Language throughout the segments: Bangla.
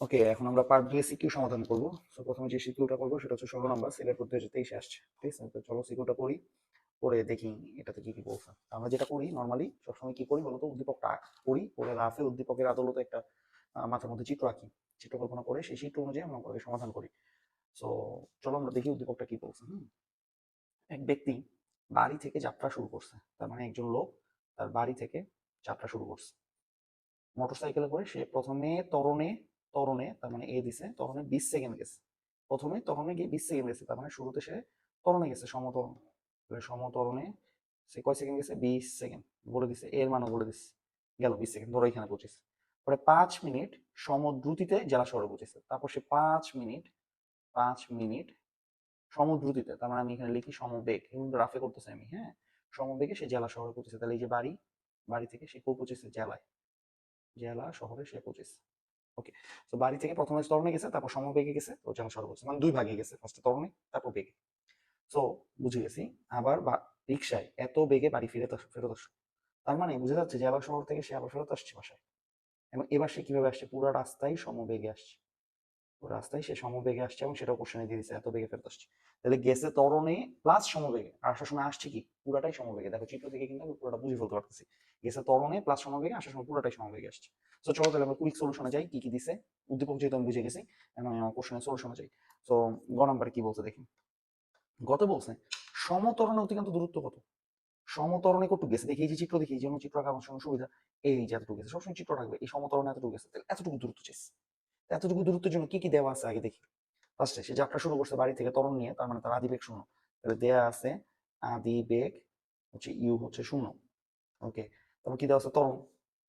ওকে এখন আমরা পার্ট দুই সিকিউ সমাধান করব। সো প্রথমে যে সিকিউটা করব, সেটা হচ্ছে ষোলো নাম্বার সিলেট করতে হচ্ছে তেইশে আসছে। ঠিক আছে তো চলো সিকিউটা করি, করে দেখি এটাতে কি কি বলছে। আমরা যেটা করি নর্মালি সবসময় কি করি বলতো? উদ্দীপকটা করি, করে রাফে উদ্দীপকের আদালতে একটা মাথার মধ্যে চিত্র আঁকি। চিত্র কল্পনা করে সেই চিত্র অনুযায়ী আমরা করে সমাধান করি। সো চলো আমরা দেখি উদ্দীপকটা কি বলছে। হুম, এক ব্যক্তি বাড়ি থেকে যাত্রা শুরু করছে। তার মানে একজন লোক তার বাড়ি থেকে যাত্রা শুরু করছে। মোটরসাইকেলে করে সে প্রথমে তরণে তরণে তার মানে এ দিছে তরণে বিশ সেকেন্ড গেছে। প্রথমে তরণে গিয়ে বিশ সেকেন্ড গেছে, তার মানে শুরুতে সে তরণে গেছে, সমতরণ। সমতরণে সে কয় সেকেন্ড গেছে? বিশ সেকেন্ড। বলে দিছে, এর মানও বলে দিচ্ছে গেল বিশ সেকেন্ড, ধরো এখানে পৌঁছেছে। পরে পাঁচ মিনিট সমদ্রুতিতে জেলা শহরে পৌঁছেছে। তারপর সে পাঁচ মিনিট পাঁচ মিনিট সমদ্রুতিতে, তার মানে আমি এখানে লিখি সমবেগ রাফে করতেছে আমি হ্যাঁ? সমবেগে সে জেলা শহরে পৌঁছেছে। তাহলে এই যে বাড়ি বাড়ি থেকে সে পৌঁছেছে? জেলায়। জেলা শহরে সে পৌঁছেছে। ওকে তো বাড়ি থেকে প্রথমে তরণে গেছে, তারপর সমবেগে গেছে, তো শহরে পৌঁছেছে মানে দুই ভাগে গেছে। ফার্স্টে তরণে, তারপর বেগে। সো বুঝে গেছি। আবার রিক্সায় এত বেগে বাড়ি ফিরে ফেরত আসলো তার মানে বুঝে যাচ্ছে জেলা শহর থেকে সে আবার ফেরত আসছে বাসায়। এবং এবার সে কীভাবে আসছে? পুরো রাস্তায় সমবেগে আসছে। পুরো রাস্তায় সে সমবেগে আসছে এবং সেটাও কোশ্চেনে দিয়ে দিচ্ছে এত বেগে ফেরত আসছে। তাহলে গেছে তরণে প্লাস সমবেগে। আর আসার সময় আসছে কি? পুরাটাই সমবেগে। দেখো, চিত্র থেকে কিন্তু আমি পুরোটা বুঝে ফেলতে পারতেছি। গেছে তরণে প্লাস সমবেগে আসার সময় পুরোটাই সমবেগে আসছে। তো চলো তাহলে আমরা কুইক সলিউশনে যাই, কি কি দিছে? উদ্দীপক যেহেতু আমি বুঝে গেছি আমি আমার কোশ্চেনের সলিউশনে যাই। তো গ নাম্বারে কি বলছে দেখি। গত বলছে, সমতরণে অতিক্রান্ত দূরত্ব কত? সমতরণে কত গেছে? দেখি, এই যে চিত্র দেখি, এই জন্য চিত্র আঁকা আমার সুবিধা, এই যে এতটুকু গেছে, সবসময় চিত্র রাখবে এই সমতরণে এতটুকু গেছে, তাহলে এতটুকু দূরত্ব চেয়েছে এতটুকু দূরত্বের জন্য কি কি দেওয়া আছে আগে দেখি। ফার্স্টে সে যাত্রা শুরু করছে বাড়ি থেকে তরণ নিয়ে, তার মানে তার আদিবেগ শূন্য। তাহলে দেয়া আছে আদিবেগ হচ্ছে ইউ হচ্ছে শূন্য। ওকে তারপর কি দেওয়া আছে? ত্বরণ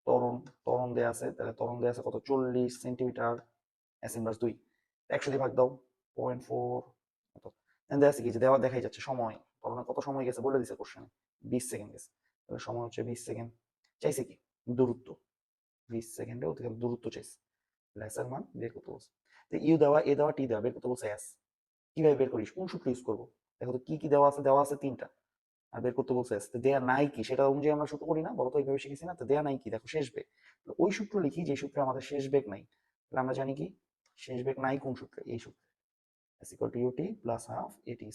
ত্বরণ ত্বরণ দেওয়া আছে। তাহলে ত্বরণ দেওয়া আছে কত? চল্লিশ সেন্টিমিটার। এস দুই। একশো দিয়ে ভাগ দাও। Point four. কত? দেওয়া আছে কি? দেওয়া, দেখাই যাচ্ছে সময়। ত্বরণে কত সময় গেছে? বলে দিছে কোশ্চেনে বিশ সেকেন্ড গেছে। তাহলে সময় হচ্ছে বিশ সেকেন্ড। চাইছে কি? দূরত্ব। বিশ সেকেন্ডে অতিক্রান্ত দূরত্ব চাইছে। লেসের মান বের করতে বলছে। তো ইউ দেওয়া, এ দেওয়া, টি দেওয়া বের করতে বলছে এস কীভাবে বের করিস? কোন সূত্র ইউজ করব? দেখো তো কি কি দেওয়া আছে? দেওয়া আছে তিনটা। বের করতে বলছে তো দেয়া নাই কি? সেটা অনুযায়ী আমরা সূত্র করি না বলতো এইভাবে শিখেছি না? তো দেয়া নাই কি? দেখো, শেষ বেগ। ওই সূত্র লিখি যে সূত্রে আমাদের শেষ বেগ নাই। তাহলে আমরা জানি কি? শেষ বেগ নাই কোন সূত্রে? এই সূত্রে। প্লাস হাফ এটি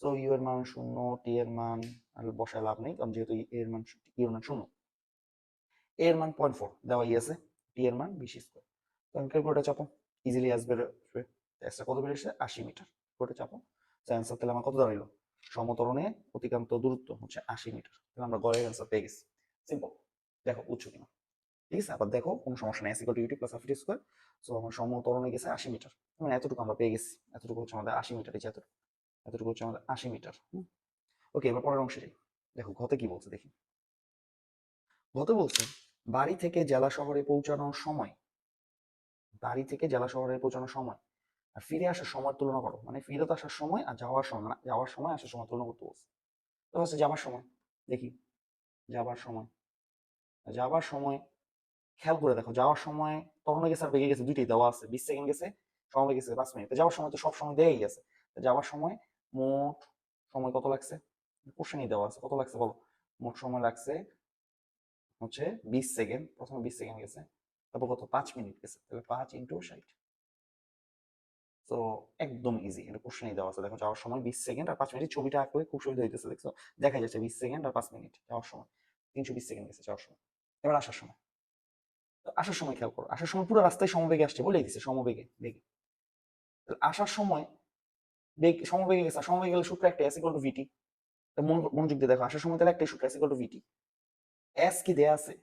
সো মান শূন্য টি এর মান আর বসায় লাভ নেই, কারণ যেহেতু এর মান মান শূন্য। মান পয়েন্ট ফোর আছে টি এর মান চাপো। ইজিলি আসবে আশি মিটার। ওটা চাপো। তাহলে আমার কত দাঁড়াইলো? সমতরণে অতিক্রান্ত দূরত্ব হচ্ছে আশি মিটার। আমরা গড়ের অ্যান্সার পেয়ে গেছি। সিম্পল দেখো, উচ্চ কিনা। ঠিক আছে? আবার দেখো, কোনো সমস্যা নেই। S equal u t plus half square so আমার সমতরণে গেছে আশি মিটার। মানে এতটুকু আমরা পেয়ে গেছি। এতটুকু হচ্ছে আমাদের আশি মিটার, এই এতটুকু। এতটুকু হচ্ছে আমাদের আশি মিটার ওকে এবার পরের অংশে যাই। দেখো, ঘতে কি বলছে দেখি। ঘতে বলছে, বাড়ি থেকে জেলা শহরে পৌঁছানোর সময়, বাড়ি থেকে জেলা শহরে পৌঁছানোর সময় ফিরে আসার সময় তুলনা করো। মানে ফেরত আসার সময় আর যাওয়ার সময় না যাওয়ার সময় আসার সময় তুলনা করতে বলছে। তো হচ্ছে যাবার সময়, দেখি। যাবার সময়। যাবার সময়, খেয়াল করে দেখো, যাওয়ার সময় তরুণে গেছে আর বেগে গেছে, দুইটাই দেওয়া আছে। বিশ সেকেন্ড গেছে, সময় গেছে, পাঁচ মিনিট। যাওয়ার সময় তো সব সময় দেয়াই গেছে যাওয়ার সময় মোট সময় কত লাগছে? কোশ্চেনই দেওয়া আছে। কত লাগছে বলো? মোট সময় লাগছে হচ্ছে বিশ সেকেন্ড। প্রথমে বিশ সেকেন্ড গেছে, তারপর কত? পাঁচ মিনিট গেছে। তাহলে পাঁচ ইন্টু ষাট। তো একদম ইজি এটা কোশ্চেনই দেওয়া আছে। দেখো যাওয়ার সময় বিশ সেকেন্ড আর পাঁচ মিনিট ছবিটা আঁকলে খুব সুবিধা হইতেছে, দেখছ? দেখা যাচ্ছে বিশ সেকেন্ড আর পাঁচ মিনিট যাওয়ার সময়। তিনশো বিশ সেকেন্ড গেছে যাওয়ার সময়। এবার আসার সময়। আসার সময় খেয়াল করো, আসার সময় পুরো রাস্তায় সমবেগে আসছে বলেই দিছে, সমবেগে, বেগে। আসার সময় বেগ, সমবেগে গেছে সমবেগে গেলে সূত্র একটা এস ইকুয়াল টু ভিটি মনোযোগ দিয়ে দেখো, আসার সময় তাহলে একটাই সূত্র s equal to v t s কি দেয়া আছে?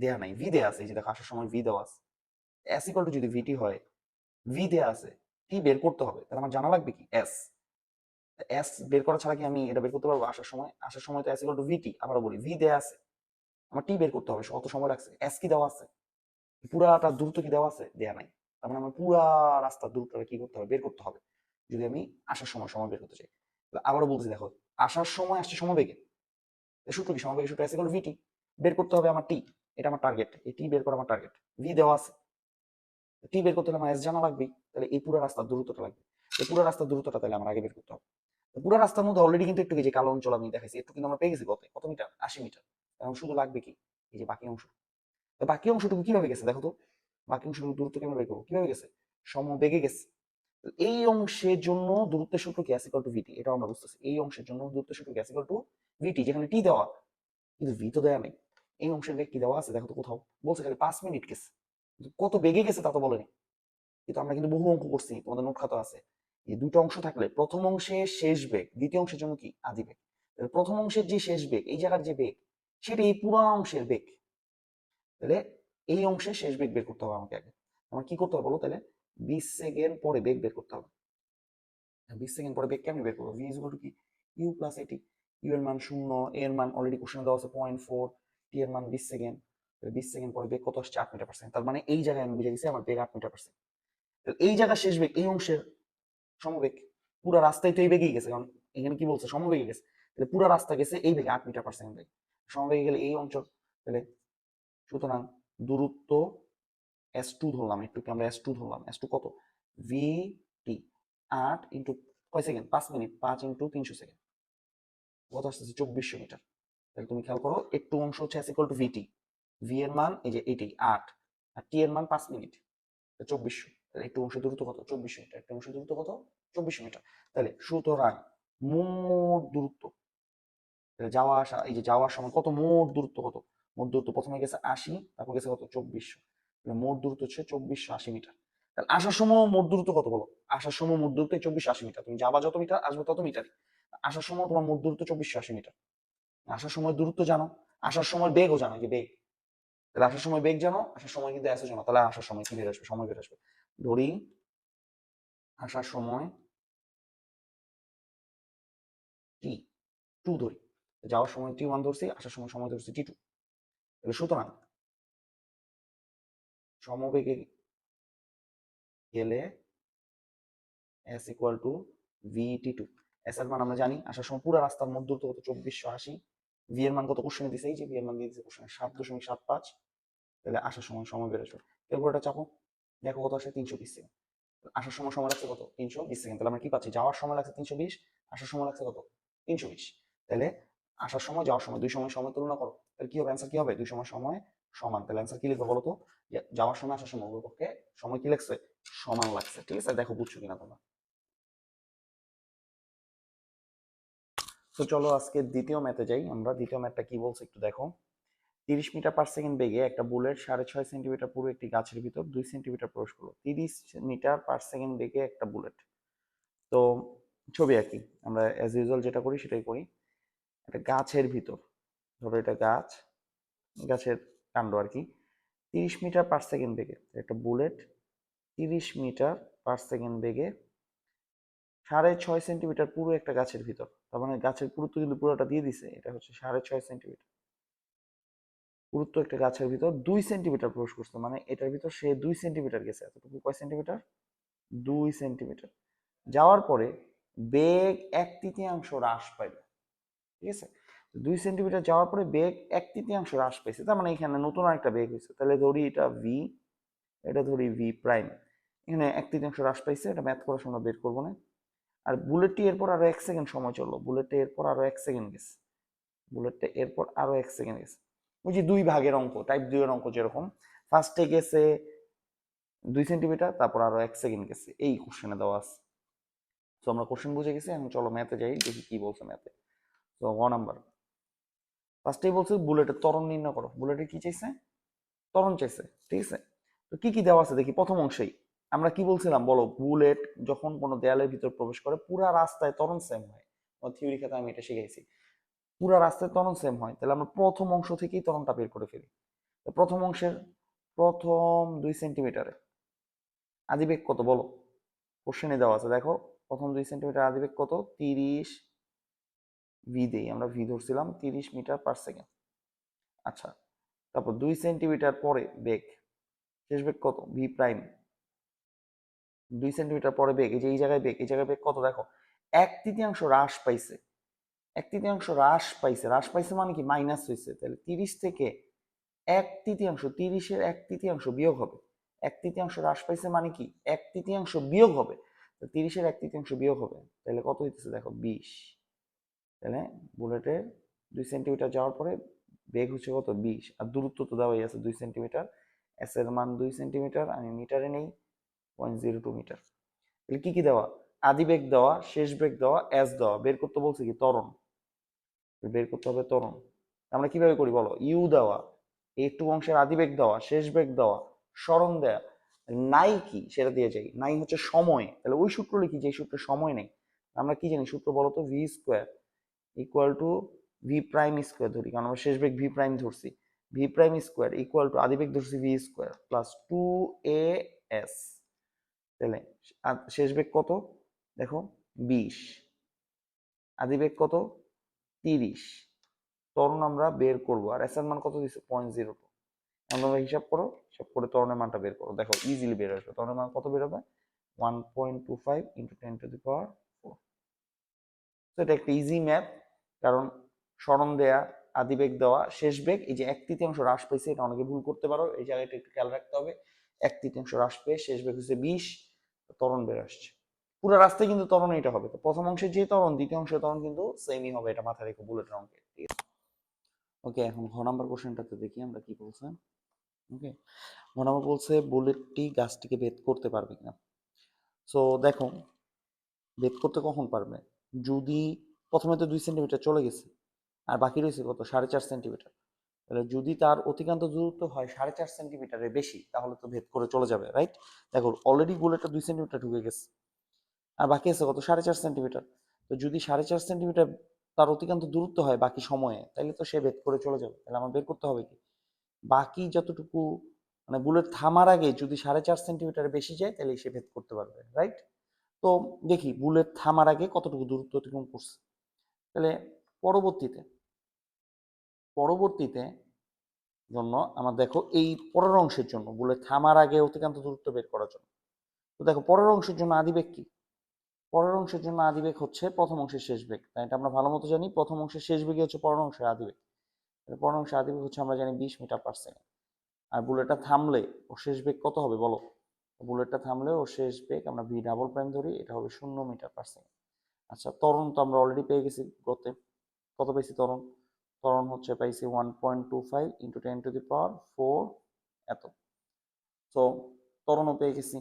দেয়া নাই ভি দেয়া আছে, এই যে দেখো, আসার সময় ভি দেওয়া আছে। এস টু যদি ভিটি হয় ভি দেয়া আছে, টি বের করতে হবে। তাহলে আমার জানা লাগবে কি? এস এস বের করা ছাড়া কি আমি এটা বের করতে পারব? আসার সময়? আসার সময় তো এস ইকুয়াল টু ভিটি আবার বলি ভি দেয়া আছে। আমার টি বের করতে হবে কত সময় লাগছে? এস কি দেওয়া আছে? পুরাটা দ্রুত কি দেওয়া আছে? দেয়া নাই। তার মানে আমার পুরা রাস্তার দূরত্বটা কি করতে হবে? বের করতে হবে। যদি আমি আসার সময় সময় বের করতে চাই। আবারও বলছি, দেখো, আসার সময় আসছে সময় বেগে। সূত্র কি? সময় বেগে, সূত্র এস ইকুয়াল ভিটি বের করতে হবে আমার টি, এটা আমার টার্গেট এই টি বের করা আমার টার্গেট ভি দেওয়া আছে। টি বের করতে হলে আমার এস জানা লাগবেই। তাহলে এই পুরো রাস্তার দূরত্বটা লাগবে। এই পুরো রাস্তার দূরত্বটা তাহলে আমার আগে বের করতে হবে। পুরো রাস্তার মধ্যে অলরেডি কিন্তু একটু যে কালো অঞ্চল আমি দেখাইছি, একটু কিন্তু আমরা পেয়ে গেছি কত? কত মিটার? আশি মিটার। এখন শুধু লাগবে কি? এই যে বাকি অংশ। বাকি অংশটুকু কীভাবে গেছে দেখো তো? বাকি অংশের দূরত্ব কেমন বের করব? কীভাবে গেছে? সমবেগে গেছে। এই অংশের জন্য দূরত্বের সূত্র কি? আছে টু ভিটি এটা আমরা বুঝতেছি। এই অংশের জন্য দূরত্বের সূত্র কি? আছে টু ভিটি যেখানে টি দেওয়া। কিন্তু ভি তো দেওয়া নেই। এই অংশের বেগ কি দেওয়া আছে? দেখো তো কোথাও। বলছে খালি পাঁচ মিনিট গেছে। কত বেগে গেছে তা তো বলেনি। কিন্তু আমরা কিন্তু বহু অঙ্ক করছি, তোমাদের নোট খাতা আছে। এই দুটো অংশ থাকলে প্রথম অংশে শেষ বেগ, দ্বিতীয় অংশের জন্য কি? আদি বেগ। প্রথম অংশের যে শেষ বেগ, এই জায়গার যে বেগ, সেটা এই পুরো অংশের বেগ। তাহলে এই অংশের শেষ বেগ বের করতে হবে আমাকে আগে। আমার কি করতে হবে বলো তাহলে? বিশ সেকেন্ড পরে বেগ বের করতে হবে। বিশ সেকেন্ড পরে বেগ কেমন বের করব? ভি ইজ কি? U plus a t u এর মান শূন্য এর মান অলরেডি কোশ্চেনে দেওয়া আছে পয়েন্ট ফোর টি এর মান বিশ সেকেন্ড। বিশ সেকেন্ড পরে বেগ কত আসছে? আট মিটার পার্সেন্ট তার মানে এই জায়গায় আমি বুঝে গেছি আমার বেগ আট মিটার পার্সেন্ট এই জায়গা শেষ বেগ, এই অংশের সমবেগ, পুরো রাস্তায় তো এই বেগেই গেছে। কারণ এখানে কি বলছে? সমবেগে গেছে। তাহলে পুরো রাস্তা গেছে এই বেগে আট মিটার পার্সেন্ট বেগ। সমবেগে গেলে এই অংশ, তাহলে সুতরাং দূরত্ব এস টু ধরলাম একটু আমরা এস টু ধরলাম। এস টু কত? ভি টি আট ইন্টু কয় সেকেন্ড? পাঁচ মিনিট। পাঁচ ইন্টু তিনশো সেকেন্ড। কত আসতেছে? চব্বিশশো মিটার। তাহলে তুমি খেয়াল করো, একটু অংশ হচ্ছে s equal to v t v এর মান, এই যে এটি আট, আর টি এর মান পাঁচ মিনিট চব্বিশশো। তাহলে একটু অংশ দূরত্ব কত? চব্বিশশো মিটার। একটু অংশ দূরত্ব কত? চব্বিশশো মিটার। তাহলে সুতরাং মোট দূরত্ব যাওয়া আসা, এই যে যাওয়ার সময় কত? মোট দূরত্ব কত? মোট দূরত্ব প্রথমে গেছে আশি, তারপর গেছে কত? চব্বিশশো। তাহলে মোট দূরত্ব হচ্ছে চব্বিশশো আশি মিটার। তাহলে আসার সময় মোট দূরত্ব কত বলো? আসার সময় মোট দূরত্ব চব্বিশশো আশি মিটার। তুমি যাবা যত মিটার, আসবে তত মিটারই। আসার সময় তোমার মোট দূরত্ব চব্বিশশো আশি মিটার। আসার সময় দূরত্ব জানো? আসার সময় বেগও জানো যে বেগ। তাহলে আসার সময় বেগ জানো, আসার সময় কিন্তু এসও জানো, তাহলে আসার সময় কি বের আসবে, সময় বের আসবে। ধরি, আসার সময় টি টু ধরি। যাওয়ার সময় টি ওয়ান ধরছি, আসার সময় সময় ধরছি টি টু তাহলে সুতরাং সমবেগে গেলে s equal to v t two s এর মান আমরা জানি, আসার সময় পুরো রাস্তার মধ্য কত চব্বিশশো আশি। ভি এর মান কত? কোশ্চেনে দিছে, এই যে ভি এর মান দিয়ে দিছে কোশ্চেনে সাত দশমিক সাত পাঁচ। তাহলে আসার সময় সময় বেড়ে আসবে এরপর এটা চাপো। দেখো কত আসে? তিনশো বিশ সেকেন্ড। আসার সময় সময় লাগছে কত? তিনশো বিশ সেকেন্ড। তাহলে আমরা কি পাচ্ছি? যাওয়ার সময় লাগছে তিনশো বিশ, আসার সময় লাগছে কত? তিনশো বিশ। তাহলে আসার সময়, যাওয়ার সময় দুই সময় সময় তুলনা করো। তাহলে কি হবে? অ্যান্সার কি হবে? দুই সময় সময় সমান। তাহলে অ্যান্সার কি লিখবে বলো তো যাওয়ার সময়, আসার সময় পক্ষে সময় কি লাগছে? সমান লাগছে। ঠিক আছে? দেখো, বুঝছ কিনা তোমরা? তো চলো আজকে দ্বিতীয় ম্যাথে যাই। আমরা দ্বিতীয় ম্যাথটা কি বলছে একটু দেখো। তিরিশ মিটার পার সেকেন্ড বেগে একটা বুলেট সাড়ে ছয় সেন্টিমিটার পুরো একটি গাছের ভিতর দুই সেন্টিমিটার প্রবেশ করল। তিরিশ মিটার পার সেকেন্ড বেগে একটা বুলেট। তো ছবি আঁকি আমরা অ্যাজ ইউজুয়াল যেটা করি সেটাই করি। একটা গাছের ভিতর, ধরো এটা গাছ, গাছের কাণ্ড আর কি। তিরিশ মিটার পার সেকেন্ড বেগে একটা বুলেট, তিরিশ মিটার পার সেকেন্ড বেগে সাড়ে ছয় সেন্টিমিটার পুরো একটা গাছের ভিতর। তার মানে গাছের পুরুত্ব কিন্তু পুরোটা দিয়ে দিছে, এটা হচ্ছে সাড়ে ছয় সেন্টিমিটার। পুরুত্ব একটা গাছের ভিতর দুই সেন্টিমিটার প্রবেশ করছে। মানে এটার ভিতর সে দুই সেন্টিমিটার গেছে, এতটুকু কয় সেন্টিমিটার? দুই সেন্টিমিটার। যাওয়ার পরে বেগ এক তৃতীয়াংশ হ্রাস পাইবে ঠিক আছে? দুই সেন্টিমিটার যাওয়ার পরে বেগ এক তৃতীয়াংশ হ্রাস পাইছে। তার মানে এখানে নতুন আরেকটা বেগ হয়েছে তাহলে ধরি এটা ভি এটা ধরি ভি প্রাইম এখানে এক তৃতীয়াংশ হ্রাস পাইছে, এটা ম্যাথ করার সময় বের করব না। আর বুলেটটি এরপর আরও এক সেকেন্ড সময় চলল। বুলেটটা এরপর আরও এক সেকেন্ড গেছে। বুলেটটা এরপর আরও এক সেকেন্ড গেছে। ওই যে দুই ভাগের অঙ্ক টাইপ দুই এর অঙ্ক যেরকম ফার্স্টে গেছে দুই সেন্টিমিটার তারপর আরও এক সেকেন্ড গেছে, এই কোশ্চেনে দেওয়া আছে। তো আমরা কোশ্চেন বুঝে গেছি, এখন চলো ম্যাথে যাই, দেখি কি বলছে ম্যাথে তো গ নাম্বার। ফার্স্টেই বলছে বুলেটের ত্বরণ নির্ণয় করো। বুলেটের কি চাইছে? ত্বরণ চাইছে, ঠিক আছে? তো কি কি দেওয়া আছে দেখি, প্রথম অংশেই। আমরা কি বলছিলাম, বলো বুলেট যখন কোনো দেয়ালের ভিতর প্রবেশ করে, পুরা রাস্তায় ত্বরণ সেম হয়। থিওরি খাতে আমি এটা শিখাইছি। পুরা রাস্তায় ত্বরণ সেম হয়। তাহলে আমরা প্রথম অংশ থেকেই ত্বরণটা বের করে ফেলি। প্রথম অংশের প্রথম দুই সেন্টিমিটারে আদিবেগ কত বলো? কোশ্চেনে দেওয়া আছে। দেখো, প্রথম দুই সেন্টিমিটার আদিবেগ কত? তিরিশ ভি দেই। আমরা ভি ধরছিলাম তিরিশ মিটার পার সেকেন্ড আচ্ছা তারপর দুই সেন্টিমিটার পরে বেগ। শেষ বেগ কত? ভি প্রাইম দুই সেন্টিমিটার পরে বেগ। এই যে, এই জায়গায় বেগ, এই জায়গায় বেগ কত? দেখো, এক তৃতীয়াংশ হ্রাস পাইছে। এক তৃতীয়াংশ হ্রাস পাইছে। হ্রাস পাইছে মানে কি? মাইনাস হয়েছে তাহলে তিরিশ থেকে এক তৃতীয়াংশ তিরিশের এক তৃতীয়াংশ বিয়োগ হবে। এক তৃতীয়াংশ হ্রাস পাইছে মানে কি? এক তৃতীয়াংশ বিয়োগ হবে। তিরিশের এক তৃতীয়াংশ বিয়োগ হবে। তাহলে কত হইতেছে? দেখো, বিশ। তাহলে বুলেটের দুই সেন্টিমিটার যাওয়ার পরে বেগ হচ্ছে কত? বিশ। আর দূরত্ব তো দেওয়াই আছে দুই সেন্টিমিটার এস এর মান দুই সেন্টিমিটার আমি মিটারে নেই পয়েন্ট জিরো টু মিটার তাহলে কি কি দেওয়া? আদি বেগ দেওয়া, শেষ বেগ দেওয়া এস দেওয়া। বের করতে বলছে কি? ত্বরণ। বের করতে হবে ত্বরণ আমরা কীভাবে করি বলো? ইউ দেওয়া, একটু অংশের আদি বেগ দেওয়া শেষ বেগ দেওয়া, স্মরণ দেওয়া নাই কি? সেটা দিয়ে যাই। নাই হচ্ছে সময়। তাহলে ওই সূত্র লিখি যে সূত্রে সময় নেই। আমরা কি জানি? সূত্র বলো তো v square equal to v prime square ধরি। কারণ আমরা শেষ বেগ ভি প্রাইম ধরছি। V prime square equal to আদি বেগ ধরছি v square plus two a s তাহলে শেষ বেগ কত? দেখো, বিশ। আদিবেগ কত? তিরিশ। ত্বরণ আমরা বের করব। আর এস এর মান কত দিচ্ছে পয়েন্ট জিরো তোমরা হিসাব করো, হিসাব করে ত্বরণের মানটা বের করো। দেখো ইজিলি বের আসবে। ত্বরণের মান কত বের হবে? One point two five into ten to the power তো এটা একটা ইজি ম্যাথ কারণ স্মরণ দেয়া আদি বেগ দেওয়া, শেষ বেগ, এই যে এক তৃতীয়াংশ হ্রাস পেয়েছে এটা অনেকে ভুল করতে পারো। এই জায়গাটা একটু খেয়াল রাখতে হবে। এক তৃতীয়াংশ হ্রাস পেয়ে শেষ বেগ হচ্ছে বিশ ত্বরণ বের আসছে। পুরো রাস্তায় কিন্তু ত্বরণ এটা হবে তো। প্রথম অংশে যে ত্বরণ, দ্বিতীয় অংশের ত্বরণ কিন্তু সেমই হবে এটা মাথায় রেখে বুলেটের অঙ্কে ঠিক আছে ওকে এখন ঘ নাম্বার কোশ্চেনটাতে দেখি আমরা কি বলছে। ওকে ঘ নাম্বার বলছে বুলেটটি গাছটিকে ভেদ করতে পারবে কিনা। সো দেখো, ভেদ করতে কখন পারবে? যদি প্রথমে তো দুই সেন্টিমিটার চলে গেছে, আর বাকি রয়েছে কত? সাড়ে চার সেন্টিমিটার তাহলে যদি তার অতিক্রান্ত দূরত্ব হয় সাড়ে চার সেন্টিমিটারের বেশি, তাহলে তো ভেদ করে চলে যাবে রাইট দেখো অলরেডি বুলেটটা দুই সেন্টিমিটার ঢুকে গেছে। আর বাকি আছে কত? সাড়ে চার সেন্টিমিটার তো যদি সাড়ে চার সেন্টিমিটার তার অতিকান্ত দূরত্ব হয় বাকি সময়ে তাহলে তো সে ভেদ করে চলে যাবে। তাহলে আমার বের করতে হবে কি? বাকি যতটুকু মানে বুলেট থামার আগে যদি সাড়ে চার সেন্টিমিটার বেশি যায় তাহলে সে ভেদ করতে পারবে রাইট তো দেখি বুলেট থামার আগে কতটুকু দূরত্ব অতিক্রম করছে। তাহলে পরবর্তীতে পরবর্তীতে জন্য আমার দেখো এই পরের অংশের জন্য বুলেট থামার আগে অতিক্রান্ত দূরত্ব বের করার জন্য। তো দেখো পরের অংশের জন্য আদিবেগ কি? পরের অংশের জন্য আদিবেগ হচ্ছে প্রথম অংশের শেষ বেগ। তাই এটা আমরা ভালো মতো জানি। প্রথম অংশের শেষ বেগে হচ্ছে পরের অংশের আদিবেগ। তাহলে পরের অংশের আদিবেগ হচ্ছে আমরা জানি বিশ মিটার পার সেকেন্ড আর বুলেটটা থামলে ও শেষ বেগ কত হবে বলো? বুলেটটা থামলে ও শেষ বেগ আমরা ভি ডাবল প্রাইম ধরি, এটা হবে শূন্য মিটার পার সেকেন্ড আচ্ছা ত্বরণ তো আমরা অলরেডি পেয়ে গেছি গতে। কত পেয়েছি ত্বরণ? ত্বরণ হচ্ছে পাইছি one point two five into ten to the power four এত তো ত্বরণও পেয়ে গেছি।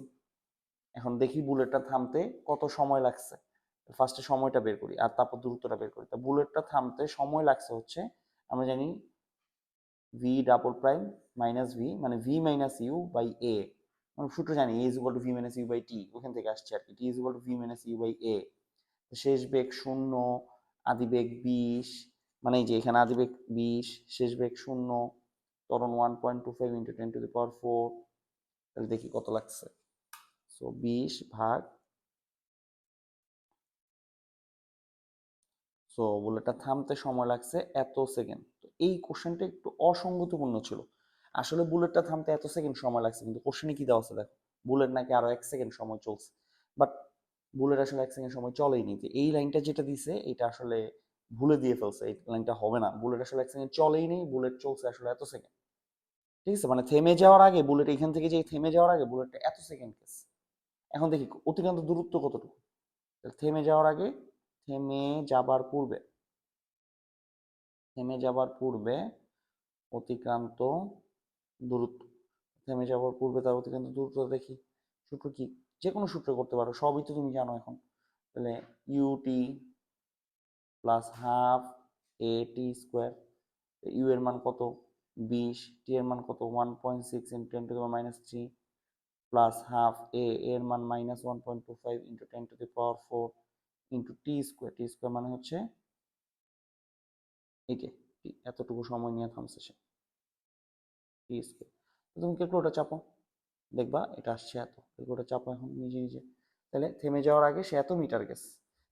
এখন দেখি বুলেটটা থামতে কত সময় লাগছে? ফার্স্টে সময়টা বের করি, আর তারপর দূরত্বটা বের করি। তা বুলেটটা থামতে সময় লাগছে হচ্ছে, আমরা জানি v double prime minus v মানে v minus u by a আমরা সূত্র জানি a is to v minus u by t ওখান থেকে আসছে আর কি। T is to v minus u by a শেষ বেগ শূন্য, আদি বেগ বিশ মানে এই যে এখানে আদি বেগ বিশ, শেষ বেগ শূন্য তরণ one point two five into ten to the power four তাহলে দেখি কত লাগছে। সো বিশ ভাগ সো বুলেটটা থামতে সময় লাগছে এত সেকেন্ড তো এই কোশ্চেনটা একটু অসঙ্গতিপূর্ণ ছিল। আসলে বুলেটটা থামতে এত সেকেন্ড সময় লাগছে, কিন্তু কোশ্চেনে কি দেওয়া আছে দেখো? বুলেট নাকি আরও এক সেকেন্ড সময় চলছে। বাট বুলেট আসলে এক সেকেন্ড সময় চলেইনি। যে এই লাইনটা যেটা দিছে, এটা আসলে ভুলে দিয়ে ফেলছে। এই লাইনটা হবে না। বুলেট আসলে এক সেকেন্ড চলেই নেই বুলেট চলছে আসলে এত সেকেন্ড ঠিক আছে? মানে থেমে যাওয়ার আগে বুলেট এখান থেকে যে থেমে যাওয়ার আগে বুলেটটা এত সেকেন্ড গেছে। এখন দেখি, অতিক্রান্ত দূরত্ব কতটুকু? থেমে যাওয়ার আগে, থেমে যাবার পূর্বে, থেমে যাবার পূর্বে অতিক্রান্ত দূরত্ব, থেমে যাওয়ার পূর্বে তার অতিক্রান্ত দূরত্ব দেখি, সূত্র কি? যে কোনো সূত্র করতে পারো, সবই তো তুমি জানো এখন। তাহলে u t plus half a t square u এর মান কত? বিশ টি এর মান কত? One point six into ten to minus three plus half a এর মান minus one point two five into ten to the power four into t square t square মানে হচ্ছে এই এতটুকু সময় নিয়ে থামছে সে। টি স্কোয়ার তুমি ক্যালকুলেটার চাপো। দেখবা এটা আসছে এত। ক্যালকুলেটার চাপো এখন নিজে নিজে। তাহলে থেমে যাওয়ার আগে সে এত মিটার গেছে।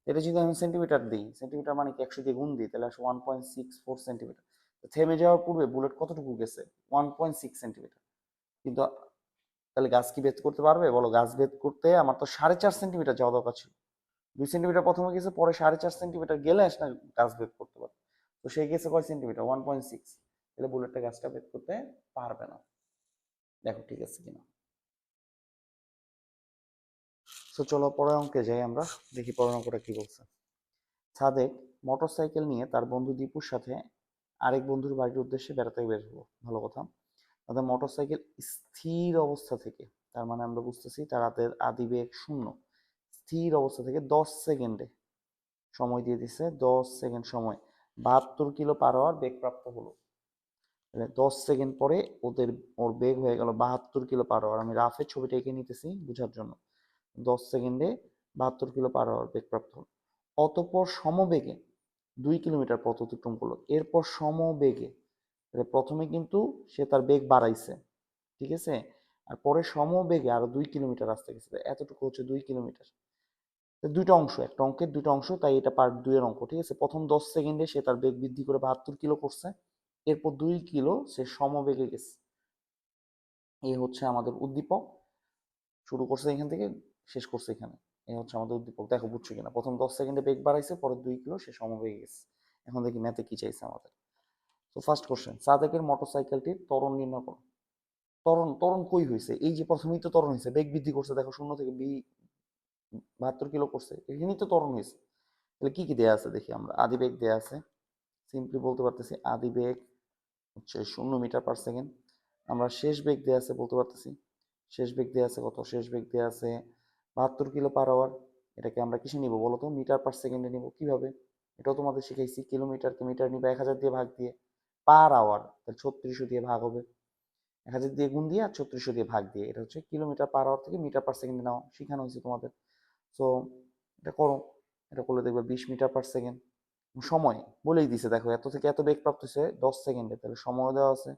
এটা যদি আমি সেন্টিমিটার দিই সেন্টিমিটার মানে কি একশো দিয়ে গুণ দিই, তাহলে আসে one point six four centimetre থেমে যাওয়ার পূর্বে বুলেট কতটুকু গেছে? ওয়ান পয়েন্ট সিক্স সেন্টিমিটার কিন্তু তাহলে গাছ কি ভেদ করতে পারবে? বলো গাছ ভেদ করতে আমার তো সাড়ে চার সেন্টিমিটার যাওয়া দরকার ছিল। দুই সেন্টিমিটার প্রথমে গেছে, পরে সাড়ে চার সেন্টিমিটার গেলে আসলে গাছ ভেদ করতে পারবে। তো সে গেছে কয় সেন্টিমিটার ওয়ান পয়েন্ট সিক্স তাহলে বুলেটটা গাছটা ভেদ করতে পারবে না। দেখো ঠিক আছে কিনা। তো চলো পরের অঙ্কে যাই আমরা, দেখি পরের অঙ্কটা কি বলছে। সাদেক মোটরসাইকেল নিয়ে তার বন্ধু দীপুর সাথে আরেক বন্ধুর বাড়ির উদ্দেশ্যে বেড়াতে বের হলো। ভালো কথা। তাদের মোটরসাইকেল স্থির অবস্থা থেকে, তার মানে আমরা বুঝতেছি তাদের আদি বেগ শূন্য, স্থির অবস্থা থেকে দশ সেকেন্ডে সময় দিয়ে দিছে, দশ সেকেন্ড সময়। বাহাত্তর কিলো পার হওয়ার বেগ প্রাপ্ত হলো। দশ সেকেন্ড পরে ওদের, ওর বেগ হয়ে গেল বাহাত্তর কিলো পার আওয়ার আমি রাফের ছবিটা এঁকে নিতেছি বোঝার জন্য। দশ সেকেন্ডে বাহাত্তর কিলো পার হওয়ার বেগ প্রাপ্ত হলো। অতপর সমবেগে দুই কিলোমিটার পথ অতিক্রম করল। এরপর সমবেগে তাহলে প্রথমে কিন্তু সে তার বেগ বাড়াইছে, ঠিক আছে? আর পরে সমবেগে আরও দুই কিলোমিটার রাস্তা গেছে। এতটুকু হচ্ছে দুই কিলোমিটার। দুইটা অংশ, একটা অঙ্কের দুইটা অংশ, তাই এটা পার্ট দুইয়ের অঙ্ক, ঠিক আছে? প্রথম দশ সেকেন্ডে সে তার বেগ বৃদ্ধি করে বাহাত্তর কিলো করছে। এরপর দুই কিলো সে সমবেগে গেছে। এই হচ্ছে আমাদের উদ্দীপক। শুরু করছে এখান থেকে, শেষ করছে এখানে। এই হচ্ছে আমাদের উদ্দীপক। দেখো, বুঝছ কিনা? প্রথম দশ সেকেন্ডে বেগ বাড়াইছে, পরে দুই কিলো সে সমবেগে গেছে। এখন দেখি ম্যাথে কি চাইছে আমাদের। তো ফার্স্ট কোশ্চেন সাদেকের মোটরসাইকেলটির ত্বরণ নির্ণয় করো। ত্বরণ ত্বরণ কই হয়েছে এই যে প্রথমেই তো ত্বরণ হয়েছে বেগ বৃদ্ধি করছে, দেখো শূন্য থেকে বি বাহাত্তর কিলো করছে, এখানেই তো ত্বরণ হয়েছে তাহলে কি কি দেয়া আছে দেখি আমরা, আদি বেগ দেয়া আছে, সিম্পলি বলতে পারতেছি আদি বেগ হচ্ছে শূন্য মিটার পার সেকেন্ড। আমরা শেষ বেগ দেয়া আছে বলতে পারতেছি, শেষ বেগ দেয়া আছে কত? শেষ বেগ দেয়া আছে বাহাত্তর কিলো পার আওয়ার এটাকে আমরা কিসে নিব বলো তো? মিটার পার সেকেন্ডে নিব। কীভাবে? এটাও তোমাদের শিখাইছি, কিলোমিটারকে মিটার নিবা, এক হাজার দিয়ে ভাগ দিয়ে। পার আওয়ার তাহলে ছত্রিশশো দিয়ে ভাগ হবে। এক হাজার দিয়ে গুণ দিয়ে আর ছত্রিশশো দিয়ে ভাগ দিয়ে, এটা হচ্ছে কিলোমিটার পার আওয়ার থেকে মিটার পার সেকেন্ডে নাও শেখানো হয়েছে তোমাদের। সো এটা করো, এটা করলে দেখবে বিশ মিটার পার সেকেন্ড সময়, বলেই দিছে, দেখো, এত থেকে এত বেগ প্রাপ্ত হচ্ছে দশ সেকেন্ডে তাহলে সময় দেওয়া আছে,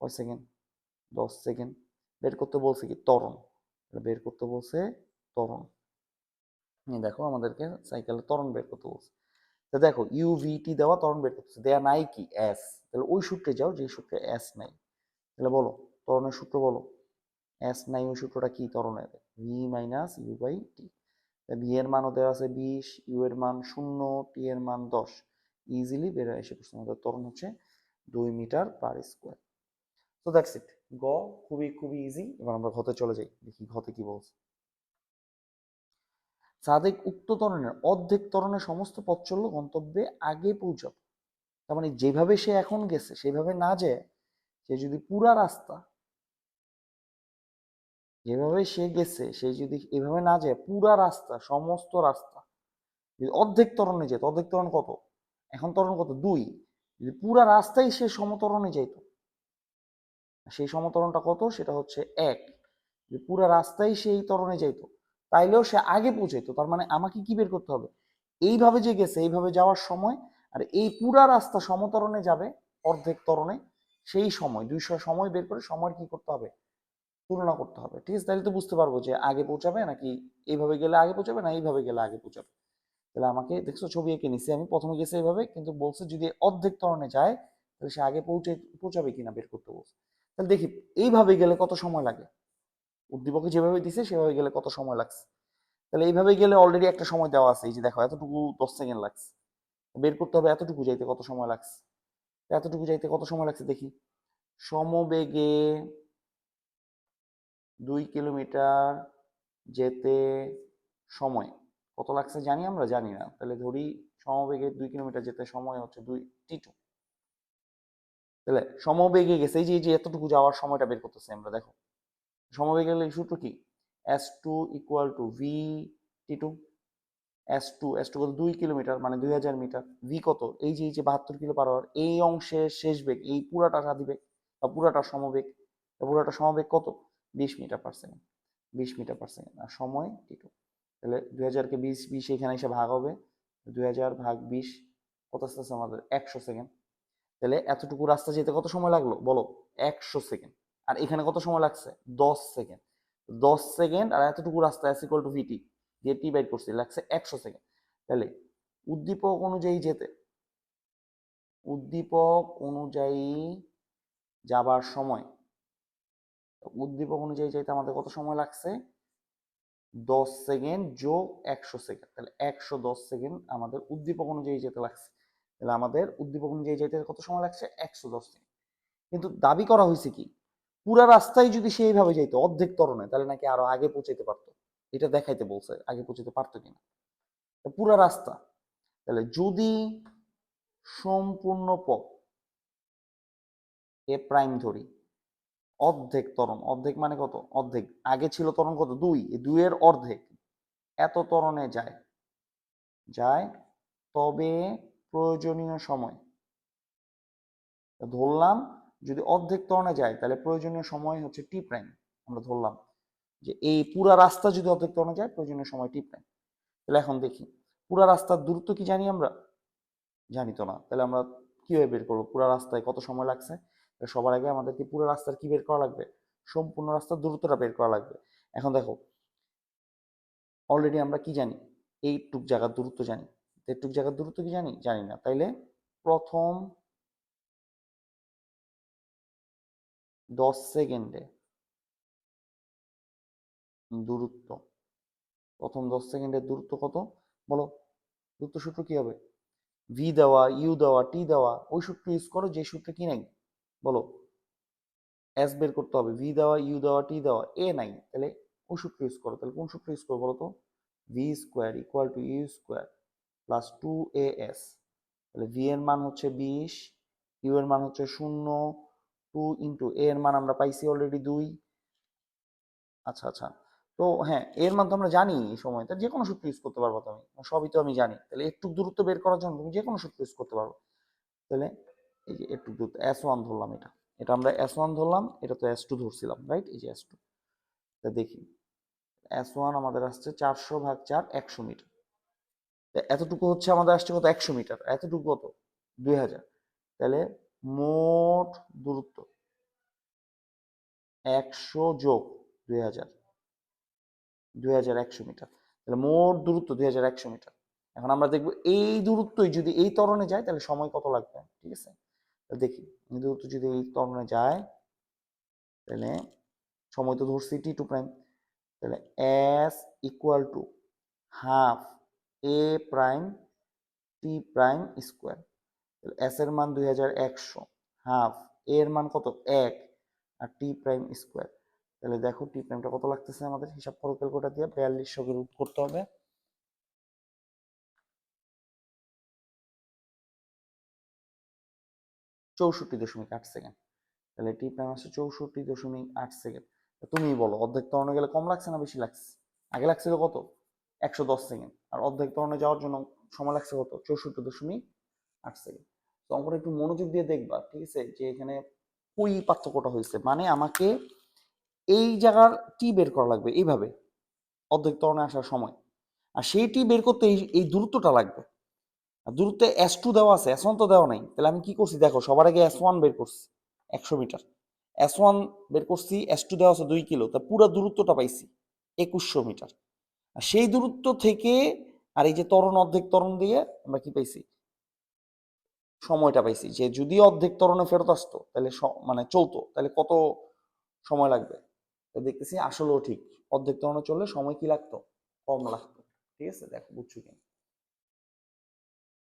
কয় সেকেন্ড দশ সেকেন্ড বের করতে বলছে কি? তরণ বের করতে বলছে তরণ দেখো, আমাদেরকে সাইকেলের তরণ বের করতে বলছে। তো দেখো ইউভিটি দেওয়া তরণ বের করতেছে, দেয়া নাই কি? এস তাহলে ওই সূত্রে যাও যে সূত্রে এস নাই। তাহলে বলো, ত্বরণের সূত্র বলো। এস নাই ওই সূত্রটা কি? ত্বরণের। V minus u by t v এর মানও দেওয়া আছে বিশ ইউ এর মান শূন্য টি এর মান দশ। ইজিলি বের হয়ে এসে আমাদের ত্বরণ হচ্ছে দুই মিটার পার স্কোয়ার তো দ্যাটস ইট গ, খুবই খুবই ইজি এবার আমরা ঘতে চলে যাই, দেখি ঘতে কি বলছে। সাদেক উক্ত ত্বরণের অর্ধেক ত্বরণের সমস্ত পথ চলল গন্তব্যে আগে পৌঁছাব তার মানে যেভাবে সে এখন গেছে, সেভাবে না যায় সে যদি পুরা রাস্তা যেভাবে সে গেছে, সে যদি এভাবে না যায় পুরা রাস্তা, সমস্ত রাস্তা, যদি অর্ধেক তরণে যেত, অর্ধেক তরণ কত? এখন তরণ কত? দুই। যদি পুরা রাস্তায় সে সমতরণে যেত সেই সমতরণটা কত? সেটা হচ্ছে এক। যে পুরা রাস্তায় সেই তরণে যাইতো, তাইলেও সে আগে পৌঁছাইতো। তার মানে আমাকে কি বের করতে হবে? এইভাবে যে গেছে, এইভাবে যাওয়ার সময় আর এই পুরা রাস্তা সমতরণে যাবে, অর্ধেক তরণে সেই সময় দুইশো সময় বের করে সময় কি করতে হবে? তুলনা করতে হবে। ঠিক আছে? তাহলে তো বুঝতে পারব যে আগে পৌঁছাবে নাকি এইভাবে গেলে আগে পৌঁছাবে না এইভাবে গেলে আগে পৌঁছাবে? তাহলে আমাকে দেখছ, ছবি এঁকে নিছি আমি। প্রথমে গেছে এইভাবে, কিন্তু বলছে যদি অর্ধেক তরণে যায়, তাহলে সে আগে পৌঁছে, পৌঁছাবে কিনা বের করতে বলছে। তাহলে দেখি, এইভাবে গেলে কত সময় লাগে? উদ্দীপকে যেভাবে দিছে, সেভাবে গেলে কত সময় লাগছে? তাহলে এইভাবে গেলে অলরেডি একটা সময় দেওয়া আছে। এই যে দেখো, এতটুকু দশ সেকেন্ড লাগছে। বের করতে হবে এতটুকু যাইতে কত সময় লাগছে? এতটুকু যাইতে কত সময় লাগছে দেখি? সমবেগে দুই কিলোমিটার যেতে সময়। কত লাগছে জানি আমরা? জানি না। তাহলে ধরি সমবেগে দুই কিলোমিটার যেতে সময় হচ্ছে দুই টি টু তাহলে সমবেগে গেছে। এই যে এই যে, এতটুকু যাওয়ার সময়টা বের করতেছি আমরা, দেখো। সমবেগে গেলে সূত্র কি? S two equal to v t two s two s two কত? দুই কিলোমিটার মানে দুই হাজার মিটার। ভি কত? এই যে এই যে বাহাত্তর কিলো পার আওয়ার এই অংশে শেষ বেগ, এই পুরাটা আদি বেগ বা পুরাটা সমবেগ পুরাটা সমবেগ কত? বিশ মিটার পার সেকেন্ড বিশ মিটার পার সেকেন্ড আর সময় টি টু তাহলে দুই হাজারকে বিশ বিশ এখানে এসে ভাগ হবে। দুই হাজার ভাগ বিশ, কত আসতেছে আমাদের একশো সেকেন্ড তাহলে এতটুকু রাস্তা যেতে কত সময় লাগল? বলো, একশো সেকেন্ড আর এখানে কত সময় লাগছে? দশ সেকেন্ড দশ সেকেন্ড আর এতটুকু রাস্তা এস ইকুয়াল টু ভিটি দিয়ে টি বাইট করছি লাগছে একশো সেকেন্ড তাহলে উদ্দীপক অনুযায়ী যেতে, উদ্দীপক অনুযায়ী যাবার সময়, উদ্দীপক অনুযায়ী যাইতে আমাদের কত সময় লাগছে? দশ সেকেন্ড যোগ একশো সেকেন্ড তাহলে একশো দশ সেকেন্ড আমাদের উদ্দীপক অনুযায়ী যেতে লাগছে। তাহলে আমাদের উদ্দীপক অনুযায়ী যেতে কত সময় লাগছে? একশো দশ সেকেন্ড কিন্তু দাবি করা হয়েছে কি, পুরা রাস্তায় যদি সেইভাবে যাইতো, অর্ধেক তরণে, তাহলে নাকি আরও আগে পৌঁছাইতে পারতো। এটা দেখাইতে বলছে, আগে পৌঁছাতে পারতো কিনা। পুরা রাস্তা। তাহলে যদি সম্পূর্ণ পথ এ প্রাইম ধরি, অর্ধেক তরণ, অর্ধেক মানে কত? অর্ধেক। আগে ছিল তরণ কত? দুই। দুইয়ের অর্ধেক। এত তরণে যায়। যায় তবে প্রয়োজনীয় সময়। ধরলাম, যদি অর্ধেক তরণে যায়, তাহলে প্রয়োজনীয় সময় হচ্ছে টি প্রাইম আমরা ধরলাম। যে এই পুরা রাস্তা যদি অর্ধেক ত্বরণে যায়, প্রয়োজনীয় সময় টি প্রাইম তাহলে এখন দেখি, পুরা রাস্তার দূরত্ব কি জানি আমরা? জানি তো না। তাহলে আমরা কীভাবে বের করব? পুরা রাস্তায় কত সময় লাগছে? সবার আগে আমাদেরকে পুরো রাস্তার কি বের করা লাগবে? সম্পূর্ণ রাস্তার দূরত্বটা বের করা লাগবে। এখন দেখো অলরেডি আমরা কি জানি? এইটুক জায়গার দূরত্ব জানি। এইটুক জায়গার দূরত্ব কি জানি? জানি না। তাইলে প্রথম দশ সেকেন্ডে দূরত্ব। প্রথম দশ সেকেন্ডের দূরত্ব কত? বলো, দূরত্ব সূত্র কি হবে? ভি দেওয়া ইউ দেওয়া টি দেওয়া, ওই সূত্র ইউজ করো, যে সূত্রে কি নাই? বলো এস বের করতে হবে ভি দেওয়া ইউ দেওয়া টি দেওয়া এ নাই, তাহলে ওই সূত্র ইউজ করো, তাহলে কোন সূত্র ইউজ করো বলো তো? V square equal to u square plus two a s তাহলে ভি এর মান হচ্ছে বিশ ইউ এর মান হচ্ছে শূন্য টু ইন্টু এ এর মান আমরা পাইছি অলরেডি দুই। আচ্ছা আচ্ছা। তো হ্যাঁ এর মাধ্যমে আমরা জানি এই সময় তাহলে যে কোনো সূত্র ইউজ করতে পারব তুমি। সবই তো আমি জানি। তাহলে একটু দূরত্ব বের করার জন্য তুমি যে কোনো সূত্র ইউজ করতে পারব তাহলে এই যে একটু দূরত্ব এস ওয়ান ধরলাম এটা। এটা আমরা এস ওয়ান ধরলাম, এটা তো এস টু ধরছিলাম রাইট এই যে এস টু তা দেখি। এস ওয়ান আমাদের আসছে চারশো ভাগ চার, একশো মিটার। এতটুকু হচ্ছে আমাদের আসছে কত? একশো মিটার। এতটুকু কত? দুই হাজার। তাহলে মোট দূরত্ব একশো যোগ দুই হাজার। দুই হাজার একশো মিটার। তাহলে মোট দূরত্ব দুই হাজার একশো মিটার। এখন আমরা দেখব এই দূরত্বই যদি এই তরণে যায়, তাহলে সময় কত লাগবে? ঠিক আছে? দেখি দূরত্ব যদি এই তরণে যায়, তাহলে সময় তো ধরছি টি টু প্রাইম তাহলে s equal to half a prime t prime square তাহলে এস এর মান দুই হাজার একশো হাফ এর মান কত? এক, আর টি প্রাইম স্কোয়ার তাহলে দেখো টি প্রাইমটা কত লাগতেছে আমাদের? হিসাব করো ক্যালকুলেটর দিয়ে বিয়াল্লিশশো রুট করতে হবে। চৌষট্টি দশমিক আট সেকেন্ড। তাহলে টি প্রাইম আসছে চৌষট্টি দশমিক আট সেকেন্ড। তুমি বলো, অর্ধেক ত্বরণে গেলে কম লাগছে না বেশি লাগছে? আগে লাগছিল কত? একশো দশ সেকেন্ড। আর অর্ধেক ত্বরণে যাওয়ার জন্য সময় লাগছে কত? চৌষট্টি দশমিক আট সেকেন্ড। তো অঙ্কটা একটু মনোযোগ দিয়ে দেখবা, ঠিক আছে? যে এখানে ওই পার্থক্যটা হয়েছে। মানে আমাকে এই জায়গার টি বের করা লাগবে, এইভাবে। অর্ধেক ত্বরণে আসার সময়। আর সেই টি বের করতে এই এই দূরত্বটা লাগবে। আর দূরত্বে এস টু দেওয়া আছে এস ওয়ান তো দেওয়া নাই। তাহলে আমি কি করছি? দেখো, সবার আগে এস ওয়ান বের করছি, একশো মিটার। এস ওয়ান বের করছি এস টু দেওয়া আছে দুই কিলো। তা পুরো দূরত্বটা পাইছি, একুশশো মিটার। আর সেই দূরত্ব থেকে, আর এই যে তরণ অর্ধেক তরণ দিয়ে আমরা কি পাইছি? সময়টা পাইছি। যে যদি অর্ধেক তরণে ফেরত আসতো, তাহলে মানে চলতো। তাহলে কত সময় লাগবে? তো দেখতেছি আসলেও ঠিক। অর্ধেক ত্বরণে চললে, সময় কি লাগতো? কম লাগতো। ঠিক আছে, দেখো, বুঝছ কিনা?